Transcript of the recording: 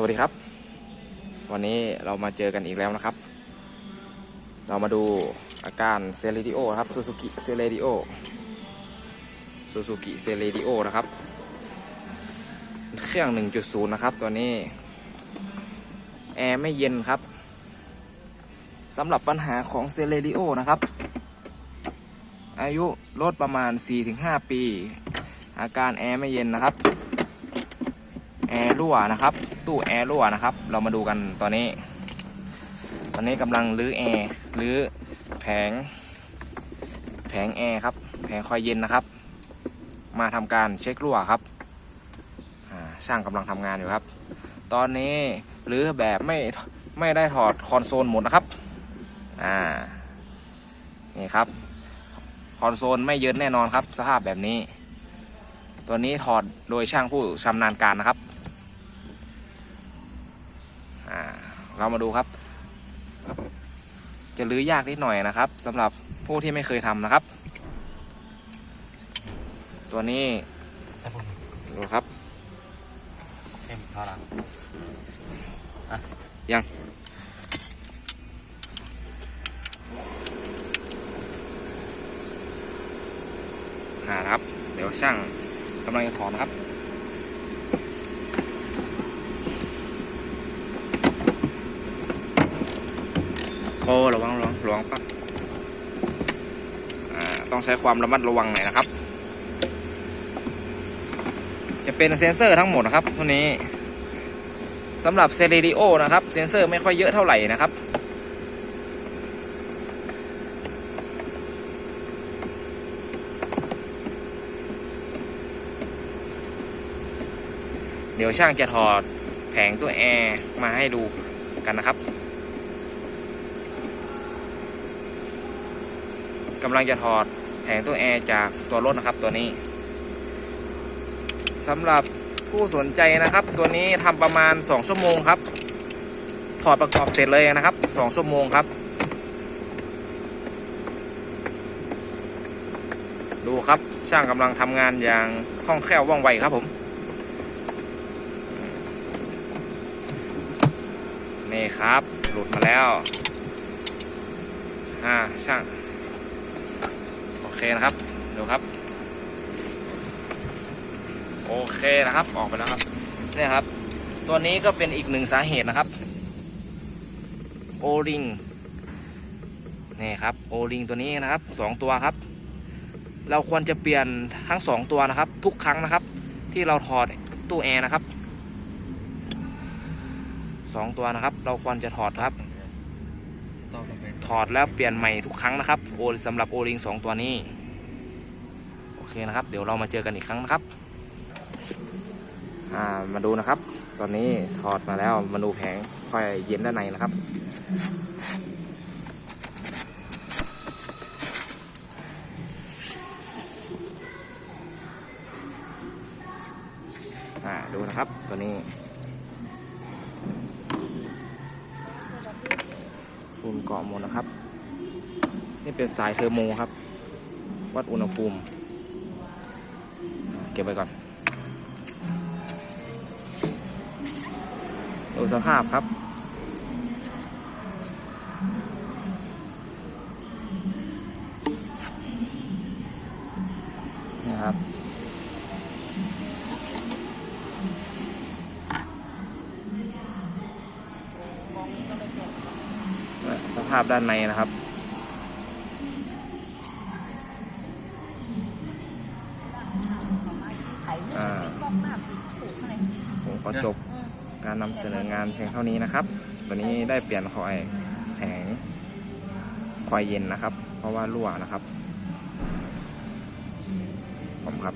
สวัสดีครับ วันนี้เรามาเจอกันอีกแล้วนะครับ เรามาดูอาการเซเลดิโอครับซูซูกิเซเลดิโอซูซูกิเซเลดิโอนะครับ เครื่อง 1.0 นะครับ ตัวนี้ แอร์ไม่เย็นครับสำหรับปัญหาของเซเลดิโอนะครับ อายุรถประมาณ 4-5 ปี อาการแอร์ไม่เย็นนะครับ แอร์รั่วนะครับ ตู้แอร์รั่วนะครับ เรามาดูกันตอนนี้ ตอนนี้กำลังรื้อแอร์รื้อแผง แผงแอร์ครับ แผงคอยเย็นนะครับ มาทำการเช็ครั่วครับช่างกำลังทำงานอยู่ครับ ตอนนี้รื้อแบบไม่ไม่ได้ถอดคอนโซลหมดนะครับ อ่า นี่ครับ คอนโซลไม่เยินแน่นอนครับ สภาพแบบนี้ ตัวนี้ถอดโดยช่างผู้ชำนาญการนะครับ อ่า เรามาดูครับ จะรื้อยากนิดหน่อยนะครับสำหรับผู้ที่ไม่เคยทำนะครับ ตัวนี้ให้ผมดูครับให้ผมเข้าหลังยังอ่านะครับ เดี๋ยวช่างกำลังจะถอนนะครับ อ้ระวังระวังระวังปั๊บอ่าต้องใช้ความระมัดระวังหน่อยนะครับ จะเป็นเซนเซอร์ทั้งหมดนะครับตัวนี้สำหรับเซเรดิโอนะครับ เซนเซอร์ไม่ค่อยเยอะเท่าไหร่นะครับเดี๋ยวช่างจะถอดแผงตัวแอร์มาให้ดูกันนะครับ กำลังจะถอดแผงตัวแอร์จากตัวรถนะครับตัวนี้สำหรับผู้สนใจนะครับ ตัวนี้ทำประมาณ 2 ชั่วโมงครับ ถอดประกอบเสร็จเลยนะครับ 2 ชั่วโมงครับ ดูครับช่างกำลังทำงานอย่างคล่องแคล่วว่องไวครับผมนี่ครับ หลุดมาแล้ว อ่า ช่าง เคนะครับดูครับ โอเคนะครับ ออกไปแล้วครับเนี่ยครับ ตัวนี้ก็เป็นอีกหนึ่งสาเหตุนะครับโอริงนี่ครับโอริงตัวนี้นะครับสองตัวครับ เราควรจะเปลี่ยนทั้งสองตัวนะครับ ทุกครั้งนะครับ ที่เราถอดตู้แอร์นะครับสองตัวนะครับ เราควรจะถอดครับ ถอดแล้วเปลี่ยนใหม่ทุกครั้งนะครับโอสำหรับโอริงสองตัวนี้ โอเคนะครับ เดี๋ยวเรามาเจอกันอีกครั้งนะครับามาดูนะครับ ตอนนี้ถอดมาแล้วมาดูแผงค่อยเย็นด้านในนะครับอ่าดูนะครับตัวนี้ ฟูมเกาะหมดนะครับ นี่เป็นสายเทอร์โมครับ วัดอุณหภูมิ เก็บไว้ก่อนดูสภาพครับ นะครับ สภาพด้านในนะครับอ่าผมขอจบการนำเสนองานเพียงเท่านี้นะครับ วันนี้ได้เปลี่ยนคอยแผงคอยเย็นนะครับ เพราะว่ารั่วนะครับ ผมครับ